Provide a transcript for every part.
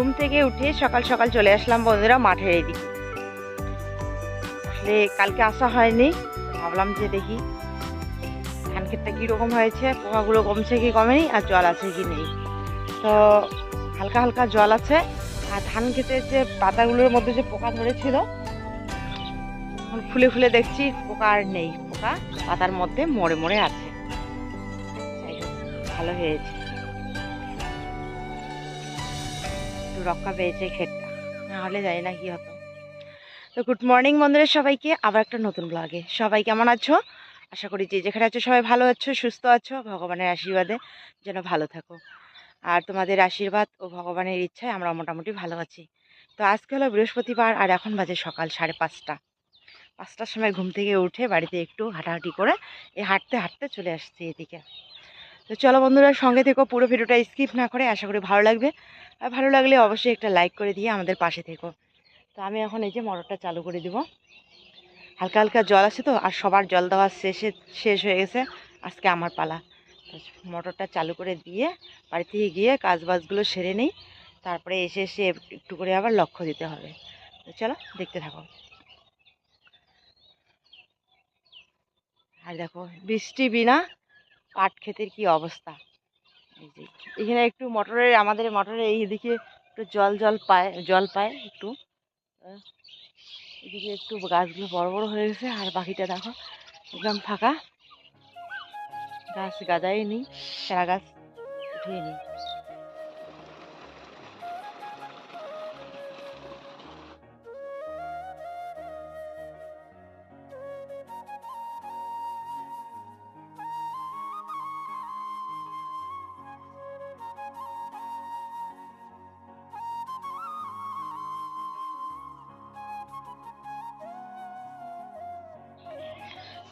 ঘুম থেকে উঠে সকাল সকাল চলে আসলাম বন্ধুরা মাঠের এদিকে আসলে কালকে আসা হয়নি ভাবলাম যে দেখি ধান ক্ষেতটা কীরকম হয়েছে পোকাগুলো কমছে কি কমেনি, আর জল আছে কি নেই। তো হালকা হালকা জল আছে, আর ধান ক্ষেতের যে পাতাগুলোর মধ্যে যে পোকা ধরেছিল ফুলে ফুলে দেখছি পোকা আর নেই, পোকা পাতার মধ্যে মরে মরে আছে। ভালো হয়েছে। রক্ষা পেয়েছে ক্ষেতটা। নাহলে জানি না কি হতো। তো গুড মর্নিং বন্ধুরা সবাইকে, আবার একটা নতুন ব্লগে সবাই কেমন আছো? আশা করি যে যেখানে আছো সবাই ভালো আছো, সুস্থ আছো, ভগবানের আশীর্বাদে যেন ভালো থাকো। আর তোমাদের আশীর্বাদ ও ভগবানের ইচ্ছায় আমরা মোটামুটি ভালো আছি। তো আজকে হলো বৃহস্পতিবার আর এখন বাজে সকাল সাড়ে পাঁচটা। পাঁচটার সময় ঘুম থেকে উঠে বাড়িতে একটু হাঁটাহাঁটি করে এই হাঁটতে হাঁটতে চলে আসছি এদিকে। তো চলো বন্ধুরা সঙ্গে থেকো, পুরো ভিডিওটা স্কিপ না করে, আশা করি ভালো লাগবে। আর ভালো লাগলে অবশ্যই একটা লাইক করে দিয়ে আমাদের পাশে থেকো। তো আমি এখন এই যে মোটরটা চালু করে দিব। হালকা হালকা জল আছে তো, আর সবার জল দেওয়া শেষে শেষ হয়ে গেছে। আজকে আমার পালা। মোটরটা চালু করে দিয়ে বাড়ি থেকে গিয়ে কাজ বাজগুলো সেরে নিই। তারপরে এসে এসে একটু করে আবার লক্ষ্য দিতে হবে। তো চলো, দেখতে থাকো। আর দেখো, বৃষ্টি বিনা পাট ক্ষেতের কি অবস্থা। এখানে একটু মোটরের, আমাদের মোটরের এই দিকে একটু জল জল পায় জল পায় একটু। এদিকে একটু গাছগুলো বড় বড় হয়ে গেছে, আর বাকিটা দেখো একদম ফাঁকা। গাছ গাদাই নি চারা গাছ উঠিয়ে নি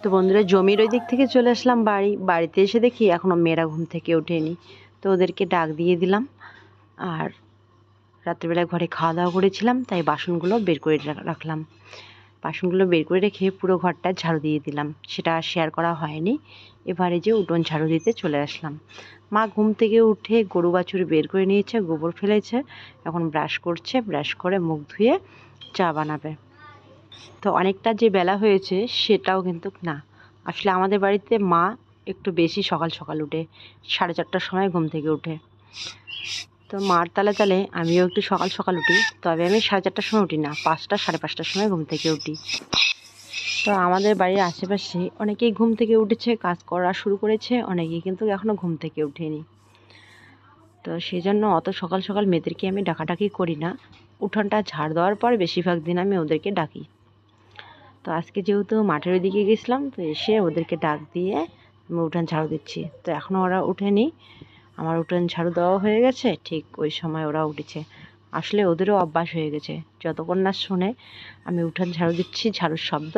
তো বন্ধুরা, জমির ওই দিক থেকে চলে আসলাম বাড়ি। বাড়িতে এসে দেখি এখনও মেয়েরা ঘুম থেকে ওঠেনি। তো ওদেরকে ডাক দিয়ে দিলাম। আর রাত্রিবেলায় ঘরে খাওয়া দাওয়া করেছিলাম, তাই বাসনগুলো বের করে রাখলাম। বাসনগুলো বের করে রেখে পুরো ঘরটা ঝাড়ু দিয়ে দিলাম। সেটা শেয়ার করা হয়নি। এবারে যে উঠোন ঝাড়ু দিতে চলে আসলাম। মা ঘুম থেকে উঠে গরু বাছুর বের করে নিয়েছে, গোবর ফেলেছে, এখন ব্রাশ করছে ব্রাশ করে মুখ ধুয়ে চা বানাবে। তো অনেকটা যে বেলা হয়েছে সেটাও কিন্তু না। আসলে আমাদের বাড়িতে মা একটু বেশি সকাল সকাল উঠে, সাড়ে চারটার সময় ঘুম থেকে উঠে। তো মার তালে তালে আমিও একটু সকাল সকাল উঠি, তবে আমি সাড়ে চারটার সময় উঠি না, পাঁচটা সাড়ে পাঁচটার সময় ঘুম থেকে উঠি। তো আমাদের বাড়ির আশেপাশে অনেকেই ঘুম থেকে উঠেছে, কাজ করা শুরু করেছে, অনেকেই কিন্তু এখনও ঘুম থেকে উঠেনি তো সেই জন্য অত সকাল সকাল মেয়েদেরকে আমি ডাকাডাকি করি না। উঠোনটা ঝাড় দেওয়ার পর বেশিরভাগ দিন আমি ওদেরকে ডাকি। তো আজকে যেহেতু মাঠের দিকে গেছিলাম, তো এসে ওদেরকে ডাক দিয়ে আমি উঠান ঝাড়ু দিচ্ছি। তো এখনও ওরা উঠেনি। আমার উঠান ঝাড়ু দেওয়া হয়ে গেছে, ঠিক ওই সময় ওরা উঠেছে। আসলে ওদেরও অভ্যাস হয়ে গেছে। যতক্ষণ না শুনে আমি উঠান ঝাড়ু দিচ্ছি, ঝাড়ুর শব্দ,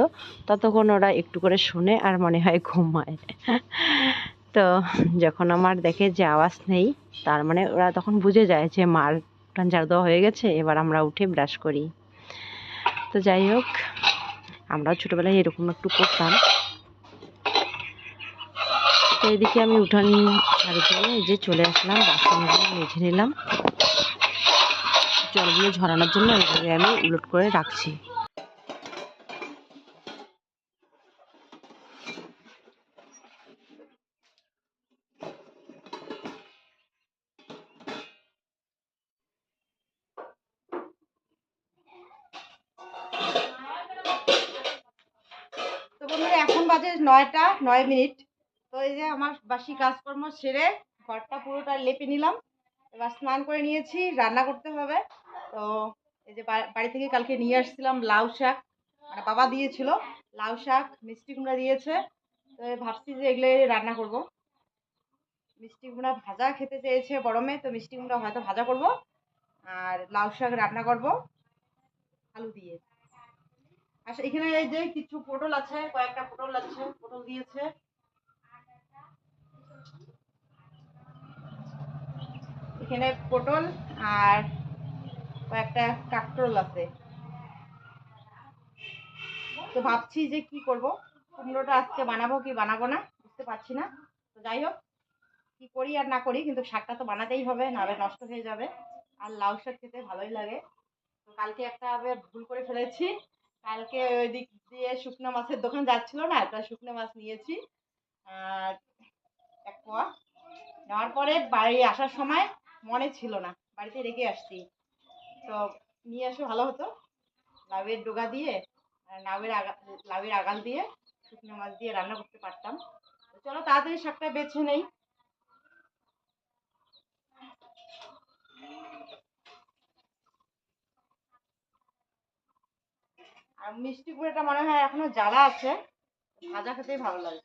ততক্ষণ ওরা একটু করে শুনে আর মনে হয় ঘুমায়। তো যখন আমার দেখে যে আওয়াজ নেই, তার মানে ওরা তখন বুঝে যায় যে মার উঠান ঝাড়ু দেওয়া হয়ে গেছে, এবার আমরা উঠে ব্রাশ করি। তো যাই হোক আমরাও ছোটবেলায় এরকম একটু করতাম। তো এদিকে আমি উঠান ঝাড়ু এই যে চলে আসলাম বাসনগুলো মেঝে নিলাম। জলগুলো ঝরানোর জন্য এইভাবে আমি উলট করে রাখছি। বাজে নয়টা, নয় মিনিট। তো এই যে আমার বাসি কাজকর্ম সেরে ঘরটা পুরোটা লেপে নিলাম। এবার স্নান করে নিয়েছি, রান্না করতে হবে। তো এই যে বাড়ি থেকে কালকে নিয়ে আসছিলাম লাউ শাক। মানে বাবা দিয়েছিল লাউ শাক, মিষ্টি কুমড়া দিয়েছে। তো ভাবছি যে এগুলো রান্না করব। মিষ্টি কুমড়া ভাজা খেতে চেয়েছে গরমে, তো মিষ্টি কুমড়া হয়তো ভাজা করব। আর লাউ শাক রান্না করব। আলু দিয়ে। আচ্ছা এখানে এই যে কিছু পটল আছে, কয়েকটা পটল আছে, পটল দিয়েছে। এখানে পটল আর কয়েকটা কাঁকরোল আছে। তো ভাবছি যে কি করব? কুমড়োটা আজকে বানাবো কি বানাবো না, বুঝতে পারছি না। তো যাই হোক, কি করি আর না করি, কিন্তু শাকটা তো বানাতেই হবে, নাহলে নষ্ট হয়ে যাবে। আর লাউ শাক খেতে ভালোই লাগে। কালকে একটা ভুল করে ফেলেছি। কালকে ওই দিক দিয়ে শুকনো মাছের দোকান যাচ্ছিল না, একটা শুকনো মাছ নিয়েছি। আর এক পোয়া নেওয়ার পরে বাড়ি আসার সময় মনে ছিল না, বাড়িতে রেখে আসছি। তো নিয়ে আসলে ভালো হতো। লাউয়ের ডোগা দিয়ে লাউয়ের আগা, লাউয়ের আগাল দিয়ে শুকনো মাছ দিয়ে রান্না করতে পারতাম। চলো, তাড়াতাড়ি শাকটা বেছে নেই। আর মিষ্টি কুড়েটা মনে হয় এখনও জ্বালা আছে। ভাজা খেতেই ভালো লাগে।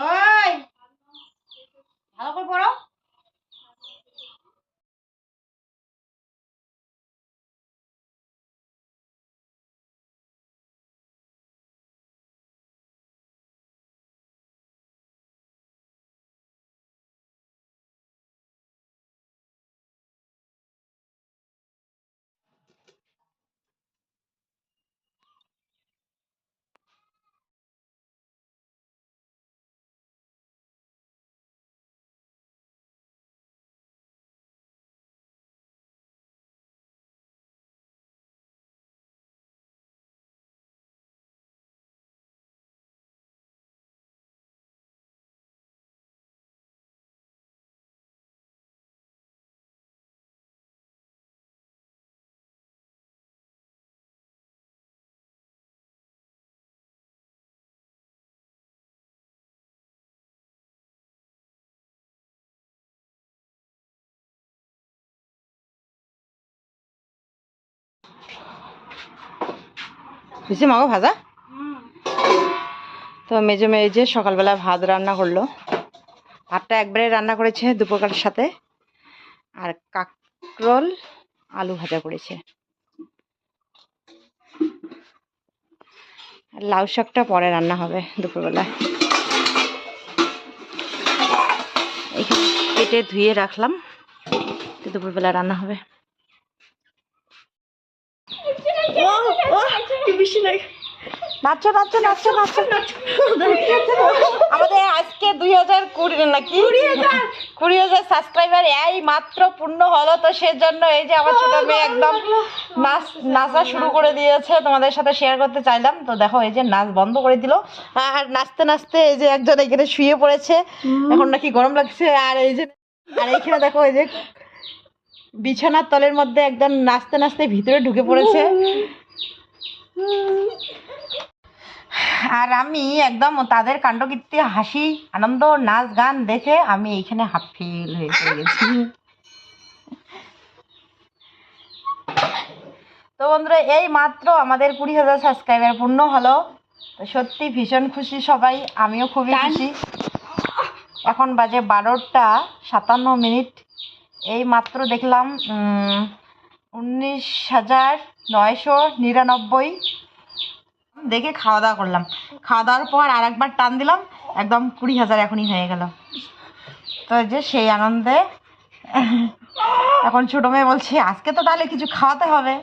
ওই! ভালো করে পড়ো। বুঝছি মাগো ভাজা? তো মেজে মেজে সকালবেলা ভাত রান্না করল। ভাতটা একবারে রান্না করেছে দুপুরকার সাথে। আর কাকরোল আলু ভাজা করেছে। আর লাউ শাকটা পরে রান্না হবে দুপুরবেলা। এখানে কেটে ধুয়ে রাখলাম। দুপুরবেলা রান্না হবে। নাচো নাচো নাচো নাচো। আমাদের আজকে দুই হাজার কুড়ি নাকি? কুড়ি হাজার। সাবস্ক্রাইবার এই মাত্র পূর্ণ হলো তো সেজন্য এই যে আমার ছোট মেয়ে একদম নাচ নাচা শুরু করে দিয়েছে তোমাদের সাথে শেয়ার করতে চাইলাম। তো দেখো এই যে নাচ বন্ধ করে দিল। আর নাচতে নাচতে এই যে একজন এখানে শুয়ে পড়েছে। এখন নাকি গরম লাগছে আর এই যে আর এইখানে দেখো এই যে বিছানার তলের মধ্যে একজন নাচতে নাচতে ভিতরে ঢুকে পড়েছে। আর আমি একদম তাদের কাণ্ডকীর্তি হাসি আনন্দ নাচ গান দেখে আমি এইখানে হাফ ফেল হয়ে পড়ে গেছি। তো বন্ধুরা এই মাত্র আমাদের কুড়ি হাজার সাবস্ক্রাইবার পূর্ণ হলো। তো সত্যি ভীষণ খুশি সবাই আমিও খুবই খুশি। এখন বাজে বারোটা সাতান্ন মিনিট। এই মাত্র দেখলাম উনিশ হাজার নয়শো নিরানব্বই। দেখে খাওয়া দাওয়া করলাম। খাওয়া দাওয়ার পর আর একবার টান দিলাম একদম কুড়ি হাজার এখনই হয়ে গেল। তো যে সেই আনন্দে এখন ছোটো মেয়ে বলছে আজকে তো তাহলে কিছু খাওয়াতে হবে।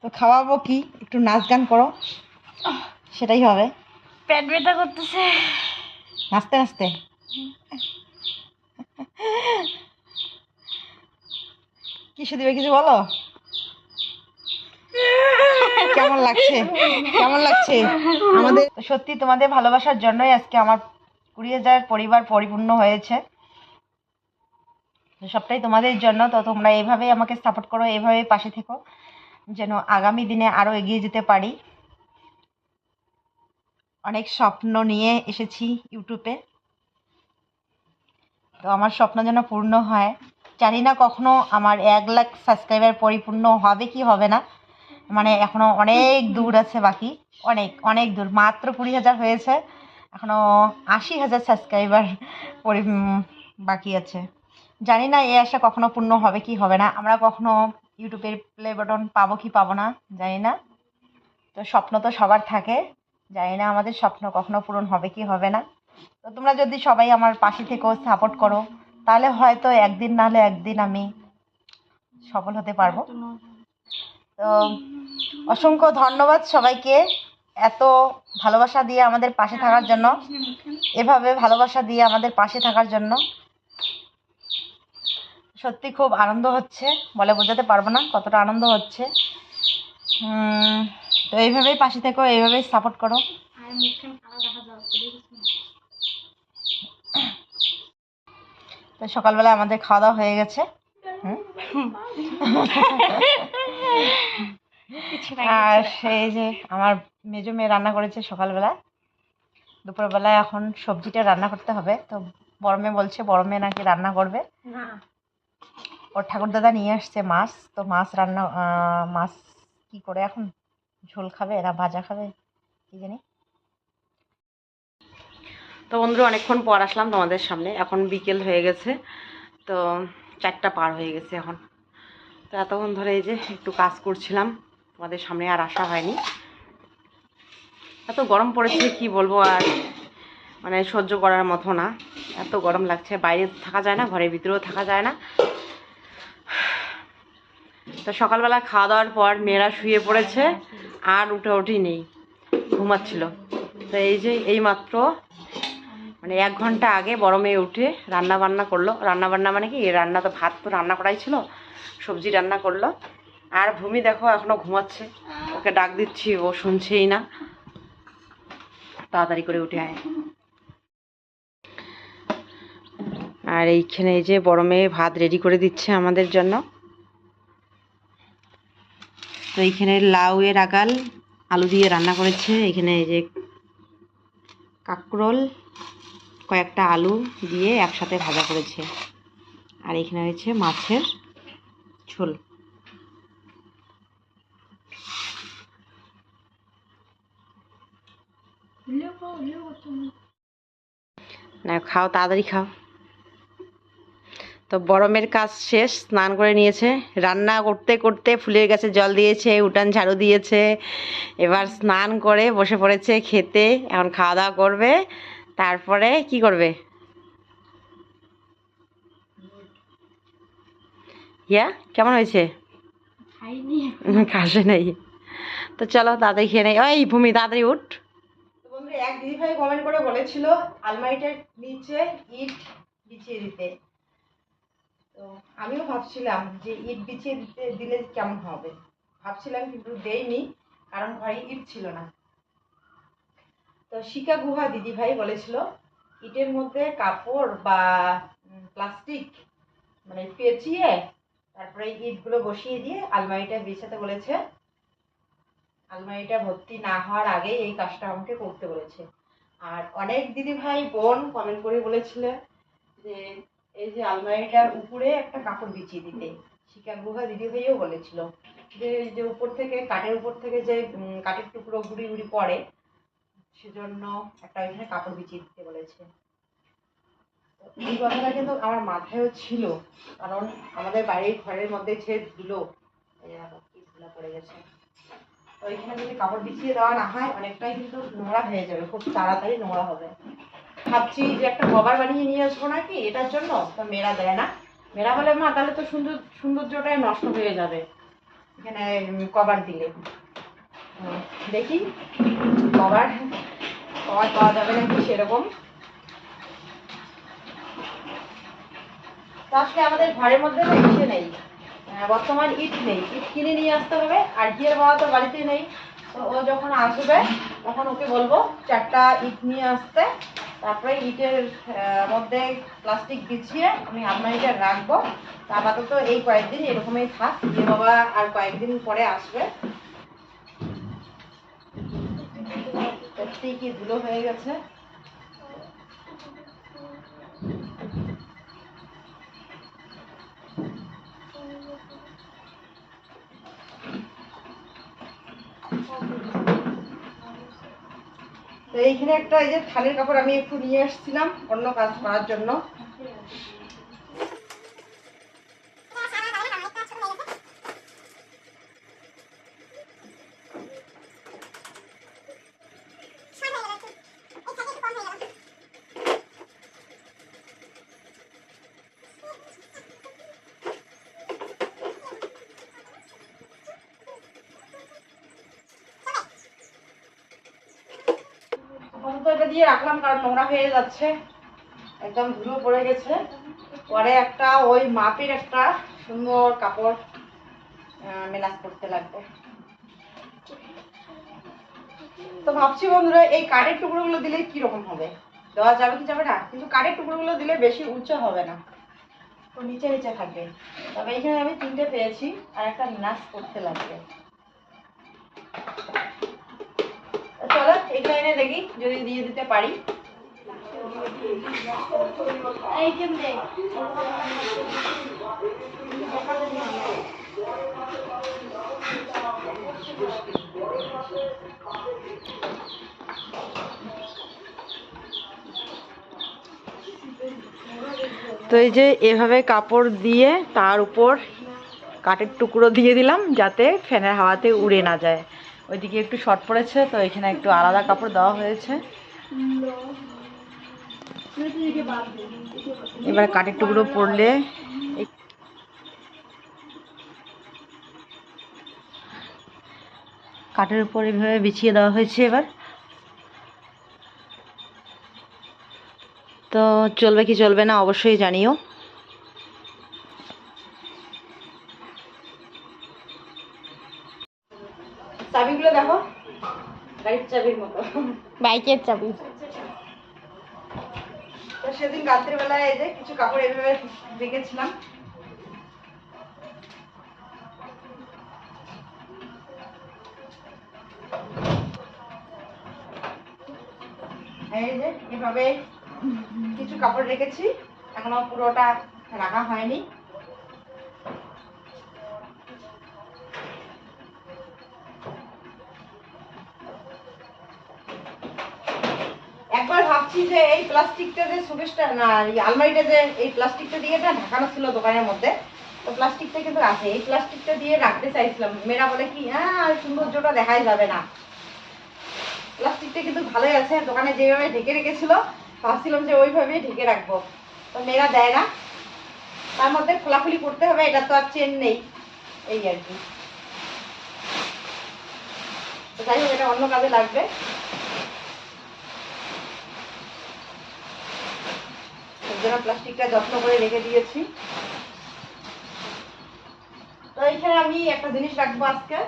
তো খাওয়াবো কি? একটু নাচ গান করো। সেটাই হবে। পেট ব্যথা করতেছে। নাচতে নাচতে। কিছু দিবে কিছু বলো? কেমন লাগছে? কেমন লাগছে? আমাদের সত্যি তোমাদের ভালোবাসার জন্যই আজকে আমার কুড়ি হাজার পরিবার পরিপূর্ণ হয়েছে। সবটাই তোমাদের জন্য। তো তোমরা এইভাবেই আমাকে সাপোর্ট করো এইভাবেই পাশে থেকো, যেন আগামী দিনে আরও এগিয়ে যেতে পারি। অনেক স্বপ্ন নিয়ে এসেছি ইউটিউবে। তো আমার স্বপ্ন যেন পূর্ণ হয়। জানি না কখনো আমার এক লাখ সাবস্ক্রাইবার পরিপূর্ণ হবে কি হবে না। মানে এখনও অনেক দূর আছে বাকি। অনেক অনেক দূর। মাত্র কুড়ি হাজার হয়েছে। এখনও আশি হাজার সাবস্ক্রাইবার পরি বাকি আছে। জানি না এ আশা কখনো পূর্ণ হবে কি হবে না। আমরা কখনো ইউটিউবের প্লে বাটন পাবো কি পাবো না, জানি না। তো স্বপ্ন তো সবার থাকে। জানি না আমাদের স্বপ্ন কখনো পূরণ হবে কি হবে না। তো তোমরা যদি সবাই আমার পাশে থেকেও সাপোর্ট করো তাহলে হয়তো একদিন নাহলে একদিন আমি সফল হতে পারব। তো অসংখ্য ধন্যবাদ সবাইকে এত ভালোবাসা দিয়ে আমাদের পাশে থাকার জন্য। এভাবে ভালোবাসা দিয়ে আমাদের পাশে থাকার জন্য। সত্যি খুব আনন্দ হচ্ছে, বলে বোঝাতে পারব না কতটা আনন্দ হচ্ছে। তো এইভাবেই পাশে থেকো, এইভাবেই সাপোর্ট করো আর মুখখান কালো দেখা যাচ্ছে তো সকালবেলা আমাদের খাওয়া দাওয়া হয়ে গেছে? আর সেই যে আমার মেজো মেয়ে রান্না করেছে সকালবেলা। দুপুরবেলায় এখন সবজিটা রান্না করতে হবে। তো বড় মেয়ে বলছে বড় মেয়ে নাকি রান্না করবে। ওর ঠাকুরদাদা নিয়ে আসছে মাছ। তো মাছ রান্না মাছ কি করে এখন? ঝোল খাবে না ভাজা খাবে? কি জানি। তো বন্ধুরা, অনেকক্ষণ পর আসলাম তোমাদের সামনে। এখন বিকেল হয়ে গেছে, তো চারটা পার হয়ে গেছে এখন। তো এতক্ষণ ধরে এই যে একটু কাজ করছিলাম, তোমাদের সামনে আর আসা হয়নি। এত গরম পড়েছে, কি বলব আর? মানে সহ্য করার মতো না। এত গরম লাগছে, বাইরে থাকা যায় না, ঘরের ভিতরেও থাকা যায় না। তো সকালবেলা খাওয়া দাওয়ার পর মেয়েরা শুয়ে পড়েছে, আর উঠে উঠি নেই, ঘুমাচ্ছিল। তো এই যে এই মাত্র মানে এক ঘণ্টা আগে বড় মেয়ে উঠে রান্না বান্না করল। রান্না বান্না মানে কি? রান্না তো ভাত তো রান্না করাই ছিল, সবজি রান্না করল। আর ভূমি দেখো এখনও ঘুমাচ্ছে। ওকে ডাক দিচ্ছি, ও শুনছেই না। তাড়াতাড়ি করে উঠে আয়। আর এইখানে এই যে বড় মেয়ে ভাত রেডি করে দিচ্ছে আমাদের জন্য। তো এইখানে লাউ এর আগাল, আলু দিয়ে রান্না করেছে। এখানে এই যে কাঁকরোল। কয়েকটা আলু দিয়ে একসাথে ভাজা করেছে। আর এখানে হয়েছে মাছের ঝোল। না, খাও, তাড়াতাড়ি খাও। তো গরমের কাজ শেষ, স্নান করে নিয়েছে। রান্না করতে করতে ফুলের গাছে জল দিয়েছে, উঠান ঝাড়ু দিয়েছে। এবার স্নান করে বসে পড়েছে খেতে, এখন খাওয়া দাওয়া করবে। তারপরে কি করবে? ইয়া কেমন হয়েছে? খাইনি কাশে নেই। তো চলো তাড়াতাড়ি খেয়ে নেই। ওই ভূমি তাড়াতাড়ি উঠ। তো বন্ধু এক দিদিভাই কমেন্ট করে বলেছিল আলমারিটার নিচে ইট বিছিয়ে দিতে। তো আমিও ভাবছিলাম যে ইট বিছিয়ে দিতে দিলে কেমন হবে? ভাবছিলাম কিন্তু দেইনি কারণ ঘরে ইট ছিল না। তো শিকা গুহা দিদিভাই বলেছিল, ইটের মধ্যে কাপড় বা প্লাস্টিক মানে পেঁচিয়ে তারপরে ইটগুলো বসিয়ে দিয়ে আলমারিটা বিছাতে বলেছে। আলমারিটা ভর্তি না হওয়ার আগে এই কাজটা আমাকে করতে বলেছে। আর অনেক দিদি ভাই বোন কমেন্ট করে বলেছিল যে, এই যে আলমারিটার উপরে একটা কাপড় বিছিয়ে দিতে। শিকা গুহা দিদি ভাইও বলেছিল যে যে উপর থেকে, কাঠের উপর থেকে যে কাঠের টুকরো গুড়ি গুড়ি পড়ে সেজন্য একটা ওইখানে কাপড় বিছিয়ে দিতে বলেছে। এই কথাটা কিন্তু আমার মাথায়ও ছিল, কারণ আমাদের বাড়ির ঘরের মধ্যে যে ধুলো কি ধুলো পড়ে গেছে। তো এখানে যদি কাপড় বিছিয়ে দেওয়া না হয়, অনেকটাই কিন্তু নোংরা হয়ে যাবে, খুব তাড়াতাড়ি নোংরা হবে। ভাবছি যে একটা কভার বানিয়ে নিয়ে আসব নাকি, এটার জন্য? তো মেয়েরা দেয় না। মেয়েরা বলে, মা, তাহলে তো সুন্দর সৌন্দর্যটাই নষ্ট হয়ে যাবে। এখানে কভার দিলে। দেখি, কভার পাওয়া যাবে নাকি সেরকম। তো আসলে আমাদের ঘরের মধ্যে না ইসে নেই। বর্তমান ইট নেই। ইট কিনে নিয়ে আসতে হবে, আর গিয়ে বাবা তো বাড়িতে নেই। তো ও যখন আসবে, তখন ওকে বলব চারটা ইট নিয়ে আসতে। তারপরে ইটের মধ্যে প্লাস্টিক বিছিয়ে আমি আলমারিটা রাখব। তা আপাতত এই কয়েকদিন এরকমই থাক। গিয়ে বাবা আর কয়েকদিন পরে আসবে। সত্যি কি ধুলো হয়ে গেছে? তো এইখানে একটা এই যে থালের কাপড় আমি একটু নিয়ে আসছিলাম অন্য কাজ করার জন্য। আপাতত এটা দিয়ে রাখলাম, কারণ নোংরা হয়ে যাচ্ছে। একদম ধুলো পড়ে গেছে। পরে একটা ওই মাপের একটা সুন্দর কাপড় মেলাজ করতে লাগবে। তো ভাবছি বন্ধুরা, এই কাঠের টুকরোগুলো দিলে কীরকম হবে? দেওয়া যাবে কি যাবে না? কিন্তু কাঠের টুকরোগুলো দিলে বেশি উঁচু হবে না। তো নিচে নিচে থাকবে। তবে এখানে আমি তিনটে পেয়েছি, আর একটা নাচ করতে লাগবে। তো চলো এখানে দেখি যদি দিয়ে দিতে পারি। তো এই যে এভাবে কাপড় দিয়ে তার উপর কাঠের টুকরো দিয়ে দিলাম যাতে ফ্যানের হাওয়াতে উড়ে না যায়। ওইদিকে একটু শর্ট পড়েছে তো এখানে একটু আলাদা কাপড় দেওয়া হয়েছে। এবার কাঠের টুকরো এই- কাঠের উপর এভাবে বিছিয়ে দেওয়া হয়েছে এবার। তো চলবে কি চলবে না, অবশ্যই জানিও চাবিগুলো দেখো গাড়ির চাবির মতো। বাইকের চাবি। তো সেদিন রাত্রের বেলায় এই যে কিছু কাপড় এভাবে রেখেছিলাম এই যে এভাবে কিছু কাপড় রেখেছি। এখনও পুরোটা রাখা হয়নি। ভাবছি যে এই প্লাস্টিকটা যে সুকেশটা না, এই আলমারিটা যে এই প্লাস্টিকটা দিয়ে এটা ঢাকানো ছিল দোকানের মধ্যে, তো প্লাস্টিকটা কিন্তু আছে। এই প্লাস্টিকটা দিয়ে রাখতে চাইছিলাম। মেয়েরা বলে কি হ্যাঁ সৌন্দর্যটা দেখাই যাবে না। প্লাস্টিকটা কিন্তু ভালোই আছে, দোকানে যেভাবে ঢেকে রেখেছিল, ভাবছিলাম যে ওইভাবেই ঢেকে রাখব। তো মেয়েরা দেয় না। তার মধ্যে খোলাখুলি করতে হবে, এটা তো আর চেন নেই। এই আর কি। যাই হোক, এটা অন্য কাজে লাগবে। জন্য প্লাস্টিকটা যত্ন করে রেখে দিয়েছি। তো এখানে আমি একটা জিনিস রাখব আজকে।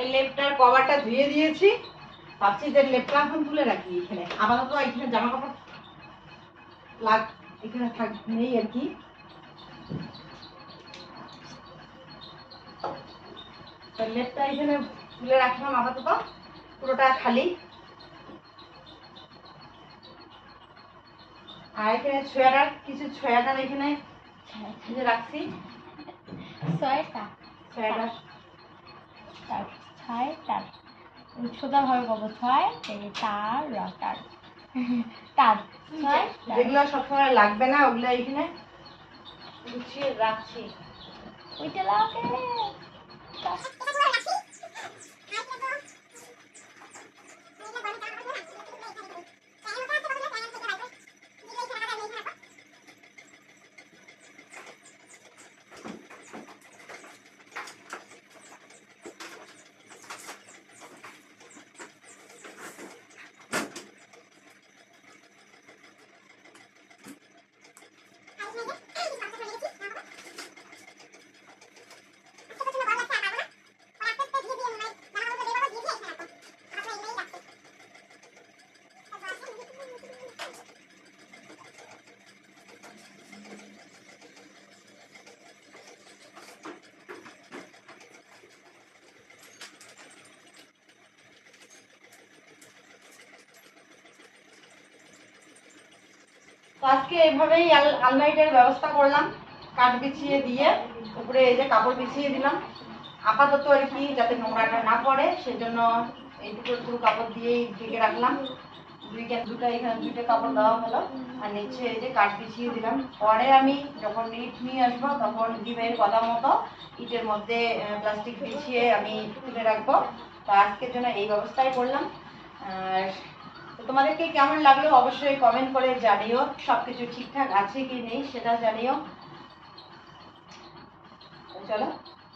এই লেপটার কভারটা ধুয়ে দিয়েছি। ভাবছি যে লেপটা এখন তুলে রাখি এখানে। আপাতত এখানে জামা কাপড় লাগ এখানে থাক নেই আর কি। লেপটা এখানে তুলে রাখলাম আপাতত। পুরোটা খালি। আর এখানে ছোয়াটার কিছু ছোয়াটার এখানে রাখছি। ছয়টা। ছোয়াটার। ছয় এই তার। যেগুলো সবসময় লাগবে না ওগুলো এখানে গুছিয়ে রাখছি। ওইটা লাগে। তো আজকে এইভাবেই আল- আলমারিটার ব্যবস্থা করলাম, কাঠ বিছিয়ে দিয়ে, উপরে এই যে কাপড় বিছিয়ে দিলাম। আপাতত আর কি যাতে নোংরাটা না পড়ে, সেজন্য এই দুটো দুটো কাপড় দিয়েই ঢেকে রাখলাম। দুইটা দুটো এখানে দুইটা কাপড় দেওয়া হলো, আর নিচে এই যে কাঠ বিছিয়ে দিলাম। পরে আমি যখন ইট নিয়ে আসব, তখন দিবের কথা মতো ইটের মধ্যে প্লাস্টিক বিছিয়ে আমি তুলে রাখব। তো আজকের জন্য এই ব্যবস্থাই করলাম। আর তোমাদেরকে কেমন লাগল অবশ্যই কমেন্ট করে জানিও। সবকিছু ঠিকঠাক আছে কি নেই সেটা জানিও। চলো,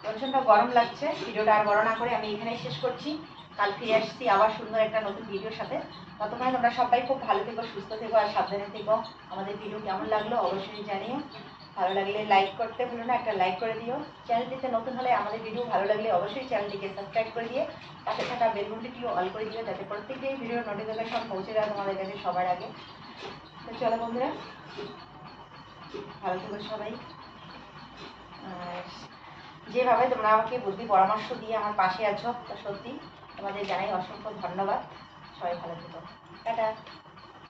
প্রচণ্ড গরম লাগছে, ভিডিওটা আর বড় করে আমি এখানেই শেষ করছি। কাল ফিরে আসছি আবার সুন্দর একটা নতুন ভিডিওর সাথে। ততক্ষণে তোমরা সবাই খুব ভালো থেকো, সুস্থ থেকো আর সাবধানে থেকো। আমাদের ভিডিও কেমন লাগল অবশ্যই জানিও। ভালো লাগলে লাইক করতে ভুলো না, একটা লাইক করে দিও। চ্যানেলটিতে নতুন হলে আমাদের ভিডিও ভালো লাগলে অবশ্যই চ্যানেলটিকে সাবস্ক্রাইব করে দিয়ে পাশে থাকা বেলঘন্টিটিও অল করে দিও, যাতে প্রত্যেকটি ভিডিওর নোটিফিকেশন পৌঁছে যায় তোমাদের কাছে সবার আগে। তো চলো বন্ধুরা, ভালো থেকো সবাই। যেভাবে তোমরা আমাকে বুদ্ধি পরামর্শ দিয়ে আমার পাশে আছো, তা সত্যি তোমাদের জানাই অসংখ্য ধন্যবাদ। সবাই ভালো থেকো। টাটা।